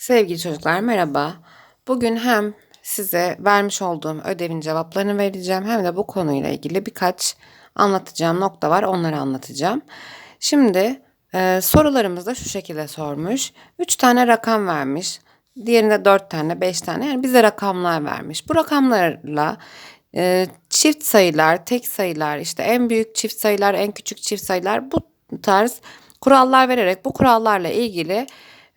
Sevgili çocuklar merhaba. Bugün hem size vermiş olduğum ödevin cevaplarını vereceğim hem de bu konuyla ilgili birkaç anlatacağım nokta var onları anlatacağım. Şimdi e, sorularımız da şu şekilde sormuş. 3 tane rakam vermiş. Diğerinde 4 tane 5 tane yani bize rakamlar vermiş. Bu rakamlarla e, çift sayılar, tek sayılar, işte en büyük çift sayılar, en küçük çift sayılar bu tarz kurallar vererek bu kurallarla ilgili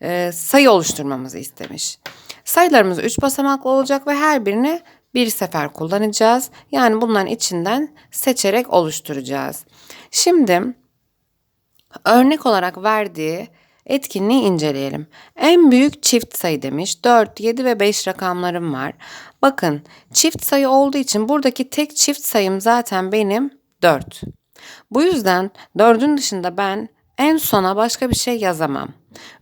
e, sayı oluşturmamızı istemiş. Sayılarımız 3 basamaklı olacak ve her birini bir sefer kullanacağız. Yani bunların içinden seçerek oluşturacağız. Şimdi örnek olarak verdiği etkinliği inceleyelim. En büyük çift sayı demiş. 4, 7 ve 5 rakamlarım var. Bakın çift sayı olduğu için buradaki tek çift sayım zaten benim 4. Bu yüzden 4'ün dışında ben en sona başka bir şey yazamam.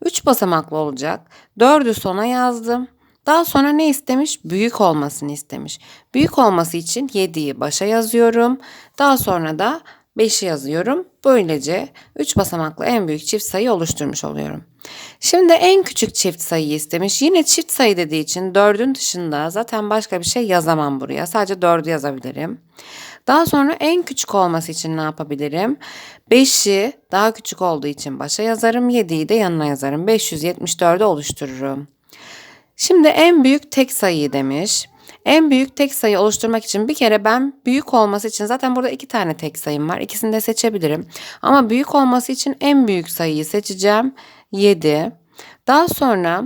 3 basamaklı olacak. 4'ü sona yazdım. Daha sonra ne istemiş? Büyük olmasını istemiş. Büyük olması için 7'yi başa yazıyorum. Daha sonra da 5'i yazıyorum. Böylece 3 basamaklı en büyük çift sayı oluşturmuş oluyorum. Şimdi en küçük çift sayıyı istemiş. Yine çift sayı dediği için 4'ün dışında zaten başka bir şey yazamam buraya. Sadece 4'ü yazabilirim. Daha sonra en küçük olması için ne yapabilirim? 5'i daha küçük olduğu için başa yazarım. 7'yi de yanına yazarım. 574'ü oluştururum. Şimdi en büyük tek sayıyı demiş. En büyük tek sayı oluşturmak için bir kere ben büyük olması için zaten burada iki tane tek sayım var. İkisini de seçebilirim. Ama büyük olması için en büyük sayıyı seçeceğim. 7. Daha sonra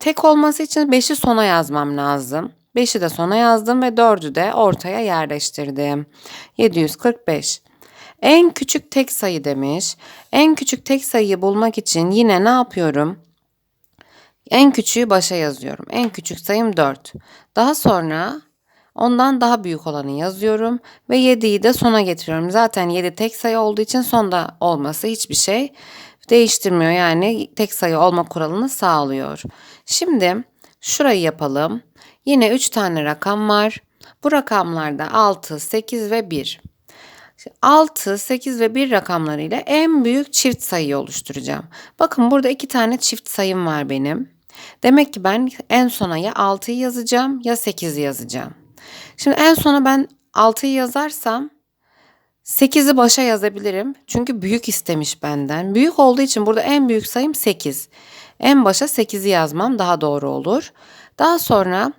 tek olması için 5'i sona yazmam lazım. 5'i de sona yazdım ve 4'ü de ortaya yerleştirdim. 745. En küçük tek sayı demiş. En küçük tek sayıyı bulmak için yine ne yapıyorum? En küçüğü başa yazıyorum. En küçük sayım 4. Daha sonra ondan daha büyük olanı yazıyorum ve 7'yi de sona getiriyorum. Zaten 7 tek sayı olduğu için sonda olması hiçbir şey değiştirmiyor. Yani tek sayı olma kuralını sağlıyor. Şimdi şurayı yapalım. Yine 3 tane rakam var. Bu rakamlarda 6, 8 ve 1. 6, 8 ve 1 rakamlarıyla en büyük çift sayıyı oluşturacağım. Bakın burada iki tane çift sayım var benim. Demek ki ben en sona ya 6'yı yazacağım ya 8'i yazacağım. Şimdi en sona ben 6'yı yazarsam 8'i başa yazabilirim. Çünkü büyük istemiş benden. Büyük olduğu için burada en büyük sayım 8. En başa 8'i yazmam daha doğru olur. Daha sonra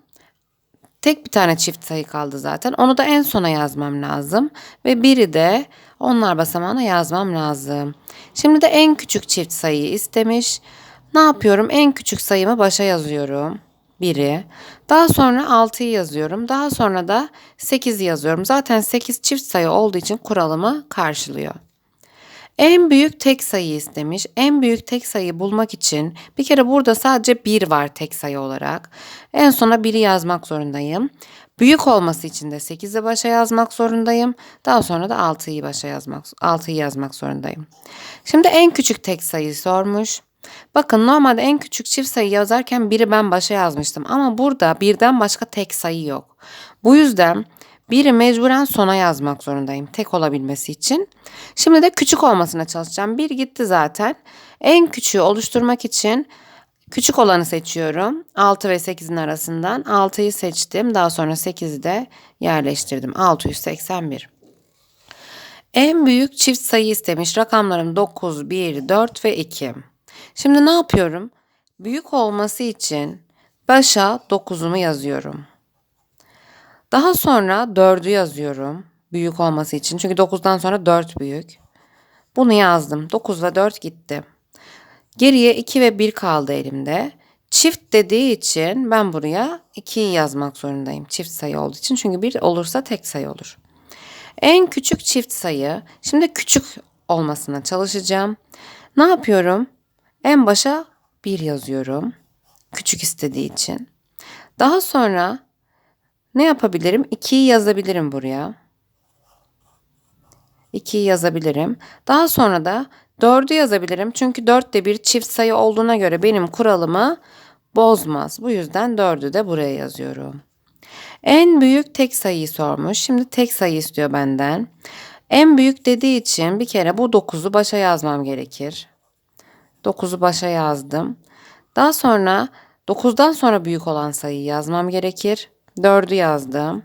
tek bir tane çift sayı kaldı zaten. Onu da en sona yazmam lazım. Ve biri de onlar basamağına yazmam lazım. Şimdi de en küçük çift sayıyı istemiş. Ne yapıyorum? En küçük sayımı başa yazıyorum. Biri. Daha sonra 6'yı yazıyorum. Daha sonra da 8'i yazıyorum. Zaten 8 çift sayı olduğu için kuralımı karşılıyor. En büyük tek sayı istemiş. En büyük tek sayı bulmak için bir kere burada sadece 1 var tek sayı olarak. En sona 1'i yazmak zorundayım. Büyük olması için de 8'i başa yazmak zorundayım. Daha sonra da 6'yı başa yazmak 6'yı yazmak zorundayım. Şimdi en küçük tek sayıyı sormuş. Bakın normalde en küçük çift sayı yazarken biri ben başa yazmıştım ama burada birden başka tek sayı yok. Bu yüzden biri mecburen sona yazmak zorundayım tek olabilmesi için. Şimdi de küçük olmasına çalışacağım. Bir gitti zaten. En küçüğü oluşturmak için küçük olanı seçiyorum. 6 ve 8'in arasından 6'yı seçtim. Daha sonra 8'i de yerleştirdim. 681. En büyük çift sayı istemiş. Rakamlarım 9, 1, 4 ve 2. Şimdi ne yapıyorum? Büyük olması için başa 9'umu yazıyorum. Daha sonra 4'ü yazıyorum. Büyük olması için. Çünkü 9'dan sonra 4 büyük. Bunu yazdım. 9 ve 4 gitti. Geriye 2 ve 1 kaldı elimde. Çift dediği için ben buraya 2'yi yazmak zorundayım. Çift sayı olduğu için. Çünkü 1 olursa tek sayı olur. En küçük çift sayı. Şimdi küçük olmasına çalışacağım. Ne yapıyorum? En başa 1 yazıyorum. Küçük istediği için. Daha sonra ne yapabilirim? 2'yi yazabilirim buraya. 2'yi yazabilirim. Daha sonra da 4'ü yazabilirim. Çünkü 4 de bir çift sayı olduğuna göre benim kuralımı bozmaz. Bu yüzden 4'ü de buraya yazıyorum. En büyük tek sayıyı sormuş. Şimdi tek sayı istiyor benden. En büyük dediği için bir kere bu 9'u başa yazmam gerekir. 9'u başa yazdım. Daha sonra 9'dan sonra büyük olan sayıyı yazmam gerekir. 4'ü yazdım.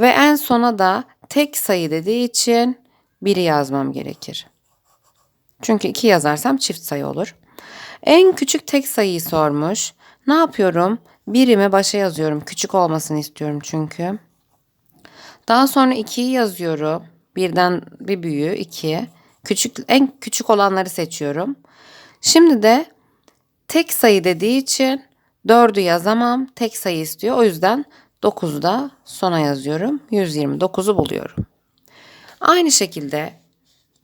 Ve en sona da tek sayı dediği için 1'i yazmam gerekir. Çünkü 2 yazarsam çift sayı olur. En küçük tek sayıyı sormuş. Ne yapıyorum? Birimi başa yazıyorum. Küçük olmasını istiyorum çünkü. Daha sonra 2'yi yazıyorum. Birden bir büyüğü 2. Küçük, en küçük olanları seçiyorum. Şimdi de tek sayı dediği için 4'ü yazamam. Tek sayı istiyor. O yüzden 9'u da sona yazıyorum. 129'u buluyorum. Aynı şekilde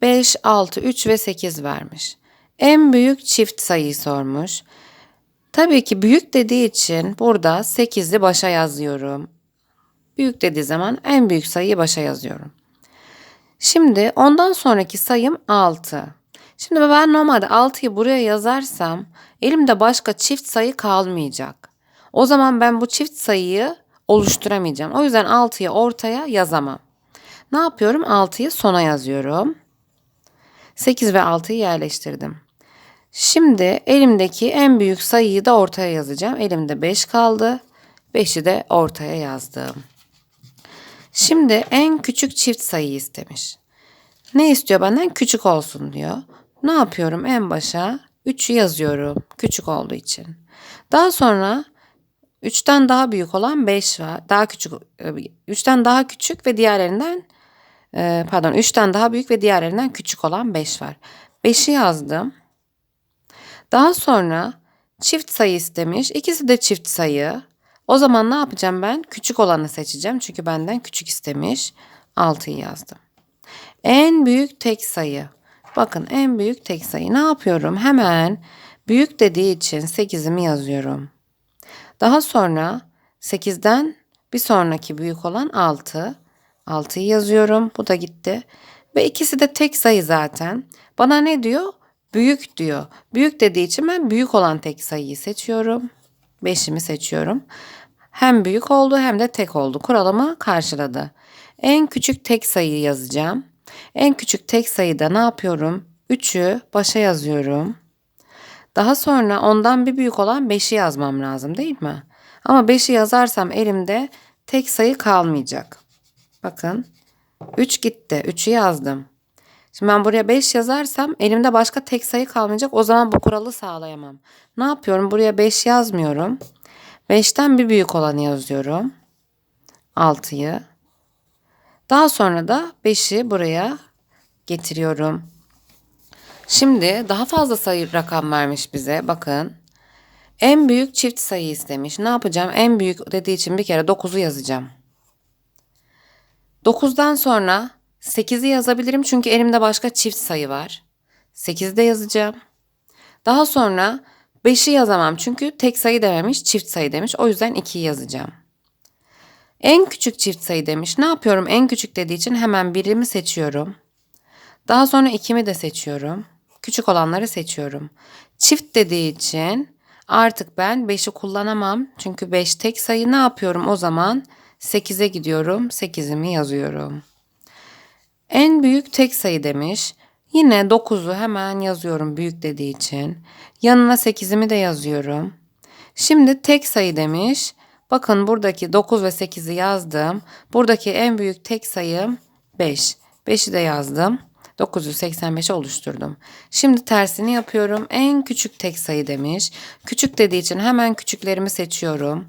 5, 6, 3 ve 8 vermiş. En büyük çift sayıyı sormuş. Tabii ki büyük dediği için burada 8'i başa yazıyorum. Büyük dediği zaman en büyük sayıyı başa yazıyorum. Şimdi ondan sonraki sayım 6. Şimdi ben normalde 6'yı buraya yazarsam elimde başka çift sayı kalmayacak. O zaman ben bu çift sayıyı oluşturamayacağım. O yüzden 6'yı ortaya yazamam. Ne yapıyorum? 6'yı sona yazıyorum. 8 ve 6'yı yerleştirdim. Şimdi elimdeki en büyük sayıyı da ortaya yazacağım. Elimde 5 kaldı. 5'i de ortaya yazdım. Şimdi en küçük çift sayı istemiş. Ne istiyor benden? Küçük olsun diyor. Ne yapıyorum? En başa 3'ü yazıyorum. Küçük olduğu için. Daha sonra 3'ten daha büyük olan 5 var. Daha küçük 3'ten daha küçük ve diğerlerinden e, pardon 3'ten daha büyük ve diğerlerinden küçük olan 5 var. 5'i yazdım. Daha sonra çift sayı istemiş. İkisi de çift sayı. O zaman ne yapacağım ben? Küçük olanı seçeceğim. Çünkü benden küçük istemiş. 6'yı yazdım. En büyük tek sayı. Bakın en büyük tek sayı. Ne yapıyorum? Hemen büyük dediği için 8'imi yazıyorum. Daha sonra 8'den bir sonraki büyük olan 6. 6'yı yazıyorum. Bu da gitti. Ve ikisi de tek sayı zaten. Bana ne diyor? Büyük diyor. Büyük dediği için ben büyük olan tek sayıyı seçiyorum. 5'imi seçiyorum. Hem büyük oldu hem de tek oldu. Kuralımı karşıladı. En küçük tek sayıyı yazacağım. En küçük tek sayıda ne yapıyorum? 3'ü başa yazıyorum. Daha sonra ondan bir büyük olan 5'i yazmam lazım değil mi? Ama 5'i yazarsam elimde tek sayı kalmayacak. Bakın 3 gitti. 3'ü yazdım. Şimdi ben buraya 5 yazarsam elimde başka tek sayı kalmayacak. O zaman bu kuralı sağlayamam. Ne yapıyorum? Buraya 5 yazmıyorum. 5'ten bir büyük olanı yazıyorum. 6'yı. Daha sonra da 5'i buraya getiriyorum. Şimdi daha fazla sayı rakam vermiş bize. Bakın. En büyük çift sayı istemiş. Ne yapacağım? En büyük dediği için bir kere 9'u yazacağım. 9'dan sonra 8'i yazabilirim çünkü elimde başka çift sayı var. 8'i de yazacağım. Daha sonra 5'i yazamam çünkü tek sayı dememiş, çift sayı demiş. O yüzden 2'yi yazacağım. En küçük çift sayı demiş. Ne yapıyorum? En küçük dediği için hemen birimi seçiyorum. Daha sonra 2'mi de seçiyorum. Küçük olanları seçiyorum. Çift dediği için artık ben 5'i kullanamam. Çünkü 5 tek sayı ne yapıyorum o zaman? 8'e gidiyorum. 8'imi yazıyorum. En büyük tek sayı demiş. Yine 9'u hemen yazıyorum büyük dediği için. Yanına 8'imi de yazıyorum. Şimdi tek sayı demiş. Bakın buradaki 9 ve 8'i yazdım. Buradaki en büyük tek sayım 5. 5'i de yazdım. 985'i oluşturdum. Şimdi tersini yapıyorum. En küçük tek sayı demiş. Küçük dediği için hemen küçüklerimi seçiyorum.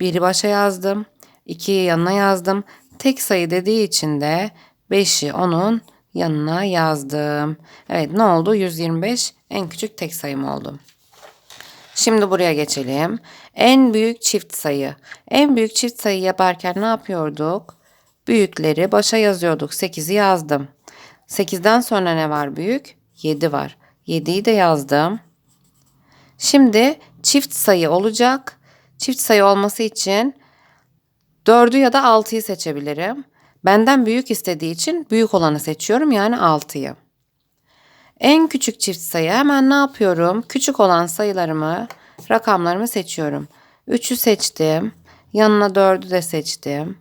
1'i başa yazdım. 2'yi yanına yazdım. Tek sayı dediği için de 5'i onun yanına yazdım. Evet ne oldu? 125 en küçük tek sayım oldu. Şimdi buraya geçelim. En büyük çift sayı. En büyük çift sayı yaparken ne yapıyorduk? Büyükleri başa yazıyorduk. 8'i yazdım. 8'den sonra ne var büyük? 7 var. 7'yi de yazdım. Şimdi çift sayı olacak. Çift sayı olması için 4'ü ya da 6'yı seçebilirim. Benden büyük istediği için büyük olanı seçiyorum yani 6'yı. En küçük çift sayı hemen ne yapıyorum? Küçük olan sayılarımı, rakamlarımı seçiyorum. 3'ü seçtim. Yanına 4'ü de seçtim.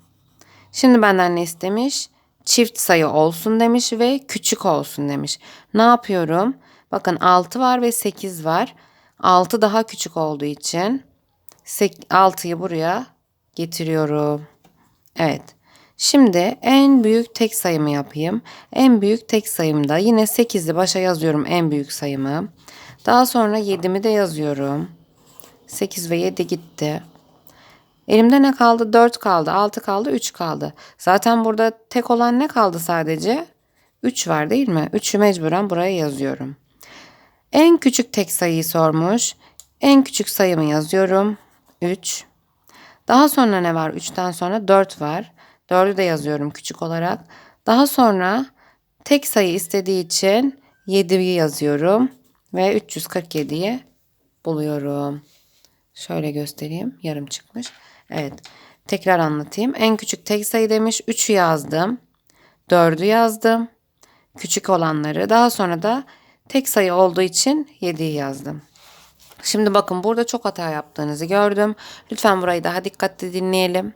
Şimdi benden ne istemiş? Çift sayı olsun demiş ve küçük olsun demiş. Ne yapıyorum? Bakın 6 var ve 8 var. 6 daha küçük olduğu için 6'yı buraya getiriyorum. Evet. Şimdi en büyük tek sayımı yapayım. En büyük tek sayımda yine 8'i başa yazıyorum en büyük sayımı. Daha sonra 7'mi de yazıyorum. 8 ve 7 gitti. Elimde ne kaldı? 4 kaldı, 6 kaldı, 3 kaldı. Zaten burada tek olan ne kaldı sadece? 3 var değil mi? 3'ü mecburen buraya yazıyorum. En küçük tek sayıyı sormuş. En küçük sayımı yazıyorum. 3. Daha sonra ne var? 3'ten sonra 4 var. 4'ü de yazıyorum küçük olarak. Daha sonra tek sayı istediği için 7'yi yazıyorum ve 347'yi buluyorum. Şöyle göstereyim. Yarım çıkmış. Evet. Tekrar anlatayım. En küçük tek sayı demiş. 3'ü yazdım. 4'ü yazdım. Küçük olanları. Daha sonra da tek sayı olduğu için 7'yi yazdım. Şimdi bakın burada çok hata yaptığınızı gördüm. Lütfen burayı daha dikkatli dinleyelim.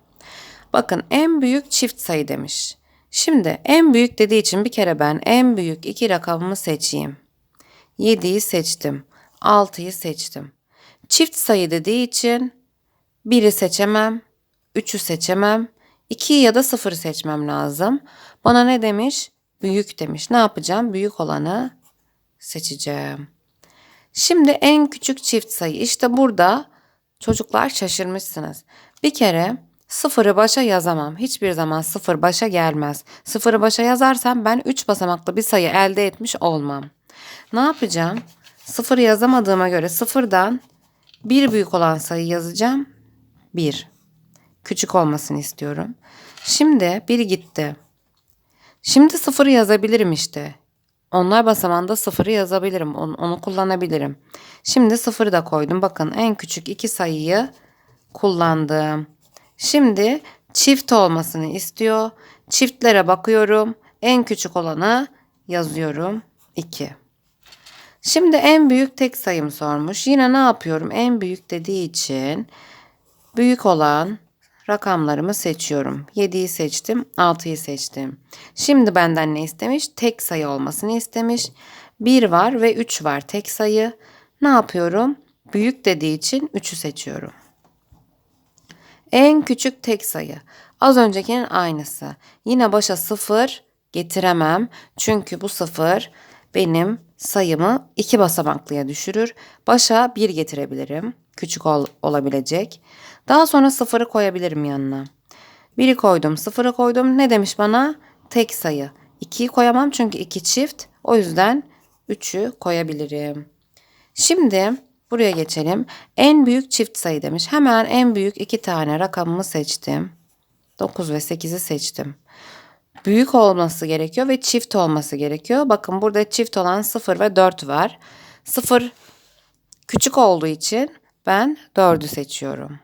Bakın en büyük çift sayı demiş. Şimdi en büyük dediği için bir kere ben en büyük iki rakamımı seçeyim. 7'yi seçtim. 6'yı seçtim. Çift sayı dediği için 1'i seçemem, 3'ü seçemem, 2'yi ya da 0'ı seçmem lazım. Bana ne demiş? Büyük demiş. Ne yapacağım? Büyük olanı seçeceğim. Şimdi en küçük çift sayı. İşte burada çocuklar şaşırmışsınız. Bir kere sıfırı başa yazamam. Hiçbir zaman sıfır başa gelmez. Sıfırı başa yazarsam ben 3 basamaklı bir sayı elde etmiş olmam. Ne yapacağım? Sıfır yazamadığıma göre sıfırdan bir büyük olan sayı yazacağım. 1. Küçük olmasını istiyorum. Şimdi bir gitti. Şimdi sıfırı yazabilirim işte. Onlar basamağında sıfırı yazabilirim. Onu, onu kullanabilirim. Şimdi sıfırı da koydum. Bakın en küçük iki sayıyı kullandım. Şimdi çift olmasını istiyor. Çiftlere bakıyorum. En küçük olanı yazıyorum. 2. Şimdi en büyük tek sayım sormuş. Yine ne yapıyorum? En büyük dediği için büyük olan rakamlarımı seçiyorum. 7'yi seçtim, 6'yı seçtim. Şimdi benden ne istemiş? Tek sayı olmasını istemiş. 1 var ve 3 var tek sayı. Ne yapıyorum? Büyük dediği için 3'ü seçiyorum. En küçük tek sayı. Az öncekinin aynısı. Yine başa 0 getiremem. Çünkü bu 0 benim sayımı iki basamaklıya düşürür. Başa 1 getirebilirim. Küçük ol, olabilecek. Daha sonra sıfırı koyabilirim yanına. Biri koydum, sıfırı koydum. Ne demiş bana? Tek sayı. 2'yi koyamam çünkü 2 çift. O yüzden 3'ü koyabilirim. Şimdi buraya geçelim. En büyük çift sayı demiş. Hemen en büyük iki tane rakamımı seçtim. 9 ve 8'i seçtim. Büyük olması gerekiyor ve çift olması gerekiyor. Bakın burada çift olan 0 ve 4 var. 0 küçük olduğu için ben 4'ü seçiyorum.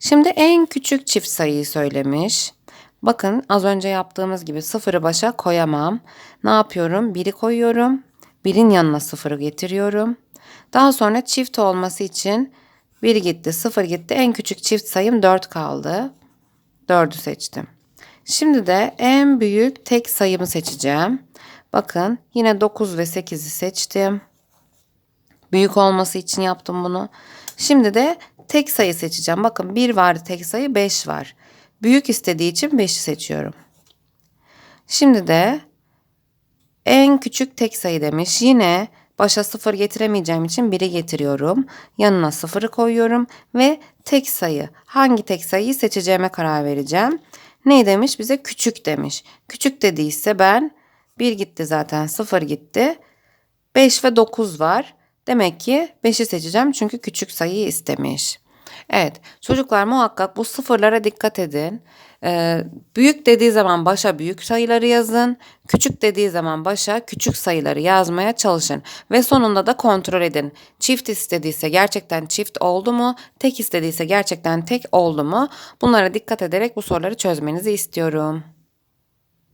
Şimdi en küçük çift sayıyı söylemiş. Bakın az önce yaptığımız gibi sıfırı başa koyamam. Ne yapıyorum? Biri koyuyorum. Birin yanına sıfırı getiriyorum. Daha sonra çift olması için bir gitti, sıfır gitti. En küçük çift sayım 4 kaldı. 4'ü seçtim. Şimdi de en büyük tek sayımı seçeceğim. Bakın yine 9 ve 8'i seçtim. Büyük olması için yaptım bunu. Şimdi de tek sayı seçeceğim. Bakın 1 vardı tek sayı 5 var. Büyük istediği için 5'i seçiyorum. Şimdi de en küçük tek sayı demiş. Yine başa sıfır getiremeyeceğim için 1'i getiriyorum. Yanına sıfırı koyuyorum ve tek sayı. Hangi tek sayıyı seçeceğime karar vereceğim. Ne demiş? Bize küçük demiş. Küçük dediyse ben 1 gitti zaten 0 gitti. 5 ve 9 var. Demek ki 5'i seçeceğim çünkü küçük sayıyı istemiş. Evet çocuklar muhakkak bu sıfırlara dikkat edin. Ee, büyük dediği zaman başa büyük sayıları yazın. Küçük dediği zaman başa küçük sayıları yazmaya çalışın. Ve sonunda da kontrol edin. Çift istediyse gerçekten çift oldu mu? Tek istediyse gerçekten tek oldu mu? Bunlara dikkat ederek bu soruları çözmenizi istiyorum.